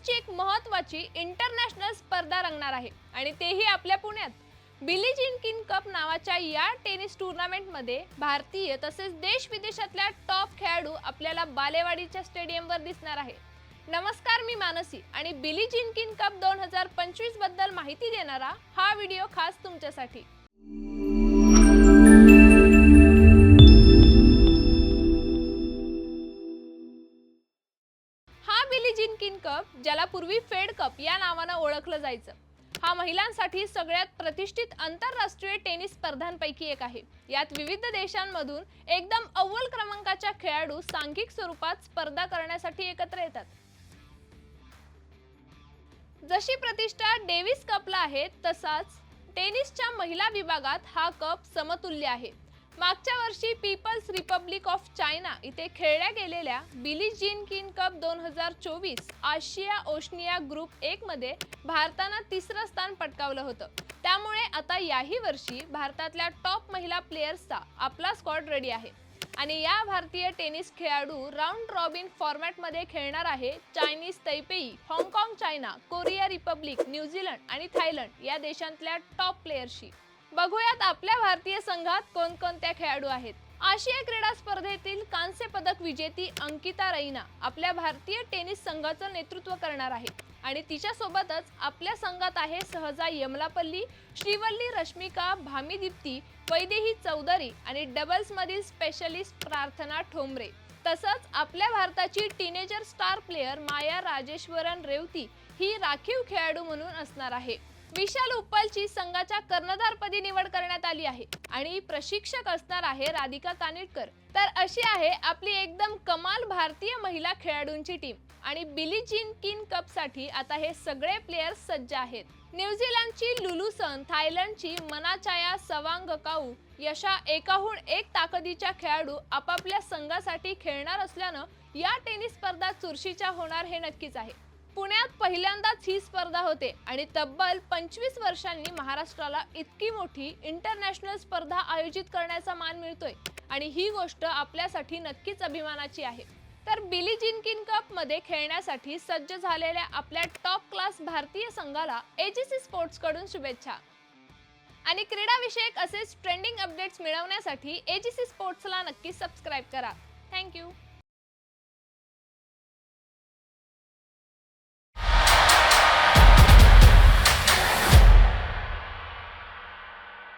टेनिसची एक महत्वाची इंटरनॅशनल स्पर्धा रंगणार आहे. आणि तेही आपल्या पुण्यात. बिली जीन कप नावाच्या या टेनिस टुर्नामेंटमध्ये भारतीय तसेच देश विदेशातल्या टॉप खेळाडू आपल्याला बालेवाडीच्या स्टेडियमवर दिसणार आहे. नमस्कार मी मानसी. आणि बिली जीन कप दोन हजार पंचवीसबद्दल माहिती देणारा हा व्हिडिओ खास तुमच्यासाठी. कप ज्याला पूर्वी फेड कप या नावानं ओळखलं जायचं. हा महिलांसाठी सगळ्यात प्रतिष्ठित आंतरराष्ट्रीय टेनिस स्पर्धांपैकी एक आहे. यात विविध देशांमधून एकदम अव्वल क्रमांकाच्या खेळाडू सांघिक स्वरूपात स्पर्धा करण्यासाठी एकत्र येतात. जशी प्रतिष्ठा डेव्हिस कपला आहे तसाच टेनिसच्या महिला विभागात हा कप समतुल्य आहे. मागच्या वर्षी पीपल्स रिपब्लिक ऑफ चायना इथे खेळल्या गेलेल्या बिली जीन किन कप दोन हजार चोवीस आशिया ओशनिया ग्रुप एकमध्ये भारतानं तिसरं स्थान पटकावलं होतं. त्यामुळे आता याही वर्षी भारतातल्या टॉप महिला प्लेयर्सचा आपला स्क्वॉड रेडी आहे. आणि या भारतीय टेनिस खेळाडू राऊंड रॉबिन फॉर्मॅटमध्ये खेळणार आहे चायनीज तैपेई हाँगकाँग China Korea Republic New Zealand आणि थायलंड या देशांतल्या टॉप प्लेयर्सशी. बघूयात आपल्या भारतीय संघात कोणकोणत्या खेळाडू आहेत. आशिया क्रीडा स्पर्धेतील कांस्य पदक विजेती अंकिता रैना आपल्या भारतीय टेनिस संघाचं नेतृत्व करणार आहे. आणि तिच्यासोबतच आपल्या संघात आहे सहजा यमलापल्ली श्रीवल्ली रश्मिका भामी दीप्ती वैदेही चौधरी आणि डबल्स मधील स्पेशलिस्ट प्रार्थना ठोंबरे. तसंच आपल्या भारताची teenager star player Maya Rajeshwaran Revathi ही राखीव खेळाडू म्हणून असणार आहे. विशाल उप्पलची संघाच्या कर्णधारपदी निवड करण्यात आली आहे. आणि प्रशिक्षक असणार आहे राधिका कानिटकर. तर अशी आहे आपली एकदम कमाल भारतीय महिला खेळाडूंची टीम आणि बिली जिन किन कपसाठी आता हे सगळे प्लेयर्स सज्ज आहेत. न्यूझीलंडची लुलुसन थायलंडची मनाचाया सवांग काऊ यशा एकाहून एक ताकदीच्या खेळाडू आपापल्या संघासाठी खेळणार असल्यानं या टेनिस स्पर्धा चुरशीच्या होणार हे नक्कीच आहे. पुण्यात पहिल्यांदाच ही स्पर्धा होते आणि तब्बल पंचवीस वर्षांनी महाराष्ट्राला इतकी मोठी इंटरनॅशनल स्पर्धा आयोजित करण्याचा मान मिळतोय. आणि ही गोष्ट आपल्यासाठी नक्कीच अभिमानाची आहे. तर बिली जिनकिन कपमध्ये खेळण्यासाठी सज्ज झालेल्या आपल्या टॉप क्लास भारतीय संघाला एजीसी स्पोर्ट्सकडून शुभेच्छा. आणि क्रीडाविषयक असेच ट्रेंडिंग अपडेट्स मिळवण्यासाठी एजीसी स्पोर्ट्सला नक्की सबस्क्राईब करा. थँक्यू